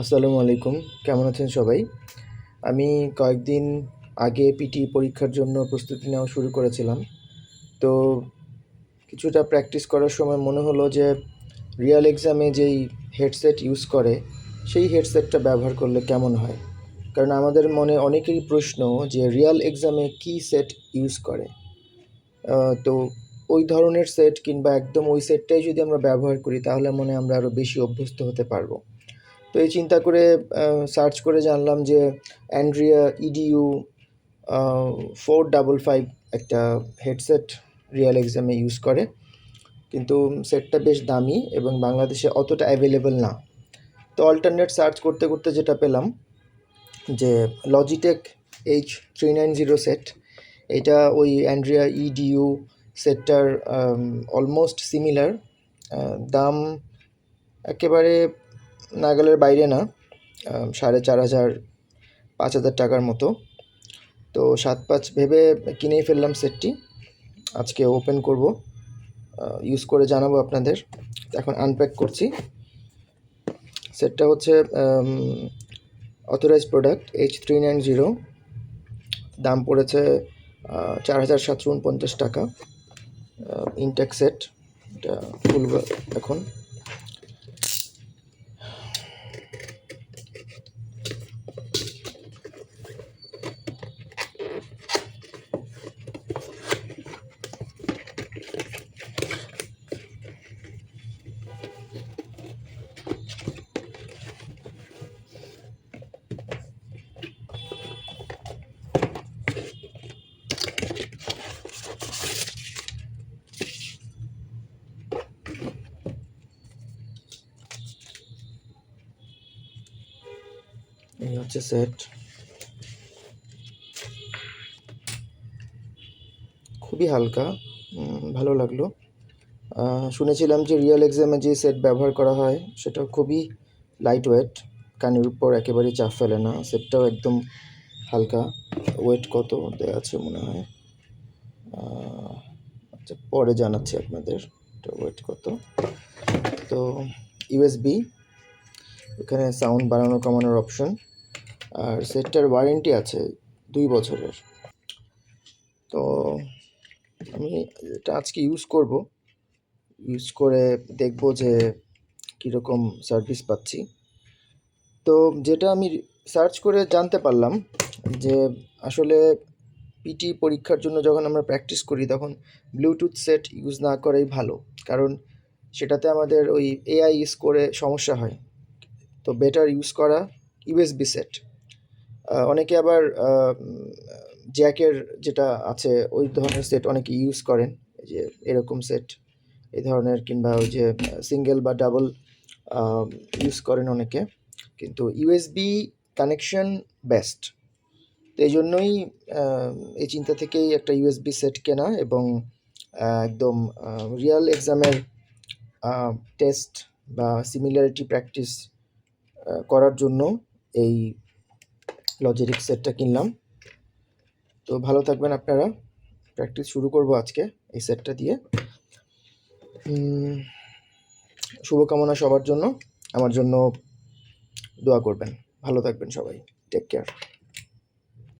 আসসালামু আলাইকুম। কেমন আছেন সবাই? আমি কয়েকদিন আগে পিটি পরীক্ষার জন্য প্রস্তুতি নেওয়া শুরু করেছিলাম। তো কিছুটা প্র্যাকটিস করার সময় মনে হলো যে রিয়াল এক্সামে যেই হেডসেট ইউজ করে, সেই হেডসেটটা ব্যবহার করলে কেমন হয়? কারণ আমাদের মনে অনেকেরই প্রশ্ন যে রিয়াল এক্সামে কী সেট ইউজ করে? তো ওই ধরনের সেট কিংবা একদম ওই সেটটাই যদি আমরা ব্যবহার করি, তাহলে মনে আমরা আরও বেশি অভ্যস্ত হতে পারব। তো এই চিন্তা করে সার্চ করে জানলাম যে Andrea EDU four double five একটা হেডসেট রিয়েল এক্সামে ইউজ করে। কিন্তু সেটটা বেশ দামি এবং বাংলাদেশে অতটা অ্যাভেলেবল না। তো অল্টারনেট সার্চ করতে করতে যেটা পেলাম যে Logitech H three nine zero set এটা ওই অ্যান্ড্রিয়া ইডিউ সেটটার অলমোস্ট সিমিলার দাম একেবারে নাগালের বাইরে না সাড়ে চার হাজার, পাঁচ হাজার টাকার মতো। তো সাত পাঁচ ভেবে কিনেই ফেললাম সেটটি। আজকে ওপেন করব ইউজ করে জানাব আপনাদের। এখন আনপ্যাক করছি। সেটটা হচ্ছে authorize product H three nine zero দাম পড়েছে চার হাজার সাতশো উনপঞ্চাশ টাকা। ইনটেক সেট এটা খুলব এখন। এই হচ্ছে সেট খুবই হালকা ভালো লাগল। শুনেছিলাম যে রিয়েল এক্সামে যে সেট ব্যবহার করা হয়, সেটা খুবই লাইট ওয়েট কানের উপর একেবারেই চাপ ফেলে না। সেটটাও একদম হালকা। ওয়েট কত দেওয়া আছে মনে হয়? আচ্ছা পরে জানাচ্ছি আপনাদের এটা ওয়েট কত। তো ইউএসবি এখানে সাউন্ড বাড়ানো কমানোর অপশন আর সেটটার ওয়ারেন্টি আছে দুই বছরের। তো আমি এটা আজকে ইউজ করব। ইউজ করে দেখব যে কীরকম সার্ভিস পাচ্ছি। তো যেটা আমি সার্চ করে জানতে পারলাম যে আসলে পিটি পরীক্ষার জন্য যখন আমরা প্র্যাকটিস করি তখন ব্লুটুথ সেট ইউজ না করাই ভালো। কারণ সেটাতে আমাদের ওই এআই ইউজ করে সমস্যা হয়। তো বেটার ইউজ করা ইউএসবি সেট অনেকে আবার জ্যাকের যেটা আছে, ওই ধরনের সেট অনেকে ইউজ করেন। যে এরকম সেট এই ধরনের কিংবা ওই যে সিঙ্গেল বা ডাবল ইউজ করেন অনেকে। কিন্তু ইউএসবি কানেকশন বেস্ট তো এই জন্যই এই চিন্তা থেকেই একটা ইউএসবি সেট কেনা এবং একদম রিয়াল এক্সামের টেস্ট বা সিমিলারিটি প্র্যাকটিস করার জন্য এই লজিটিক সেটটা কিনলাম। তো ভালো থাকবেন আপনারা। প্র্যাকটিস শুরু করব আজকে এই সেটটা দিয়ে। শুভকামনা সবার জন্য। আমার জন্য দোয়া করবেন। ভালো থাকবেন সবাই। Take care